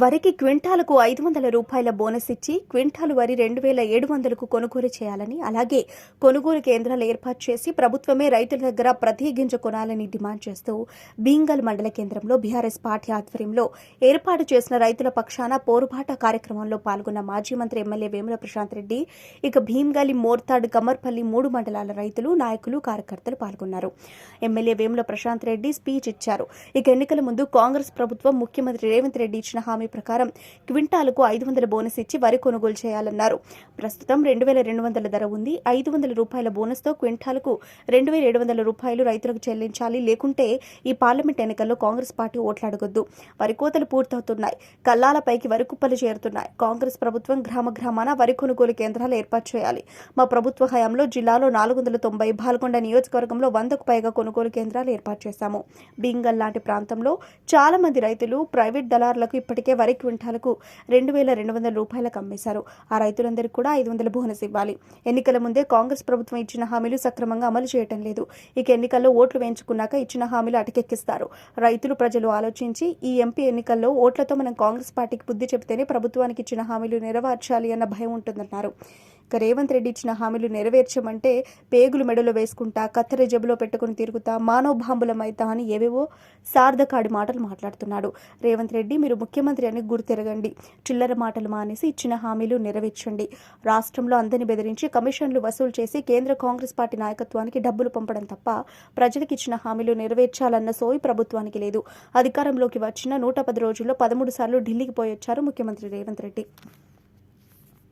వరికి క్వింటాలకు ఐదు వందల రూపాయల బోనస్ ఇచ్చి క్వింటాలు వరి రెండు వేల ఏడు వందలకు కొనుగోలు చేయాలని అలాగే కొనుగోలు కేంద్రాలు ఏర్పాటు చేసి ప్రభుత్వమే రైతుల దగ్గర ప్రతి గింజ కొనాలని డిమాండ్ చేస్తూ బీంగల్ మండల కేంద్రంలో బీఆర్ఎస్ పార్టీ ఆధ్వర్యంలో ఏర్పాటు చేసిన రైతుల పక్షాన పోరుబాట కార్యక్రమంలో పాల్గొన్న మాజీ మంత్రి ఎమ్మెల్యే వేముల ప్రశాంత్ రెడ్డి ఇక భీంగాలి మోర్తాడ్ కమర్పల్లి మూడు మండలాల రైతులు నాయకులు కార్యకర్తలు పాల్గొన్నారు. ఎమ్మెల్యే వేముల ప్రశాంత్ రెడ్డి స్పీచ్ ఇచ్చారు. ఇక ఎన్నికల ముందు కాంగ్రెస్ ప్రభుత్వం ముఖ్యమంత్రి రేవంత్ రెడ్డి ఇచ్చిన హామీ ప్రకారం క్వింటాలకు ఐదు వందల బోనస్ ఇచ్చి వరి కొనుగోలు చేయాలన్నారు. ప్రస్తుతం రెండు వేల రెండు వందల ధర ఉంది. ఐదు వందల రూపాయల బోనస్తో క్వింటాలకు రెండు వేల ఏడు వందల రూపాయలు రైతులకు చెల్లించాలి. లేకుంటే ఈ పార్లమెంట్ ఎన్నికల్లో కాంగ్రెస్ పార్టీ ఓట్లాడగొద్దు. వరి కోతలు పూర్తవుతున్నాయి. కల్లాలపైకి వరి కుప్పలు చేరుతున్నాయి. కాంగ్రెస్ ప్రభుత్వం గ్రామ గ్రామాన వరి కొనుగోలు కేంద్రాలు ఏర్పాటు చేయాలి. మా ప్రభుత్వ హయాంలో జిల్లాలో నాలుగు వందల తొంభై పాల్గొండ నియోజకవర్గంలో వందకు పైగా కొనుగోలు కేంద్రాలు ఏర్పాటు చేశాము. బీంగల్ లాంటి ప్రాంతంలో చాలా మంది రైతులు ప్రైవేట్ దళారులకు ఇప్పటికే వరి క్వింటాలకు రెండు వేల రెండు వందల రూపాయలకు అమ్మేశారు. ఆ రైతులందరికీ కూడా ఐదు వందల బోనస్ ఇవ్వాలి. ఎన్నికల ముందే కాంగ్రెస్ ప్రభుత్వం ఇచ్చిన హామీలు సక్రమంగా అమలు చేయటం లేదు. ఇక ఎన్నికల్లో ఓట్లు వేయించుకున్నాక ఇచ్చిన హామీలు అటకెక్కిస్తారు. రైతులు ప్రజలు ఆలోచించి ఈ ఎంపీ ఎన్నికల్లో ఓట్లతో మనం కాంగ్రెస్ పార్టీకి బుద్ధి చెబితేనే ప్రభుత్వానికి ఇచ్చిన హామీలు నెరవేర్చాలి అన్న భయం ఉంటుందన్నారు. ఇక రేవంత్ రెడ్డి ఇచ్చిన హామీలు నెరవేర్చమంటే పేగులు మెడలో వేసుకుంటా కత్తెర జబులో పెట్టుకుని తిరుగుతా మానవబాంబులమైతా అని ఏవేవో సార్థకాడి మాటలు మాట్లాడుతున్నాడు. రేవంత్ రెడ్డి మీరు ముఖ్యమంత్రి అని గుర్తెరగండి. చిల్లర మాటలు మానేసి ఇచ్చిన హామీలు నెరవేర్చండి. రాష్ట్రంలో అందరిని బెదిరించి కమిషన్లు వసూలు చేసి కేంద్ర కాంగ్రెస్ పార్టీ నాయకత్వానికి డబ్బులు పంపడం తప్ప ప్రజలకు ఇచ్చిన హామీలు నెరవేర్చాలన్న సోయి ప్రభుత్వానికి లేదు. అధికారంలోకి వచ్చిన నూట పది రోజుల్లో పదమూడు సార్లు ఢిల్లీకి పోయొచ్చారు ముఖ్యమంత్రి రేవంత్ రెడ్డి.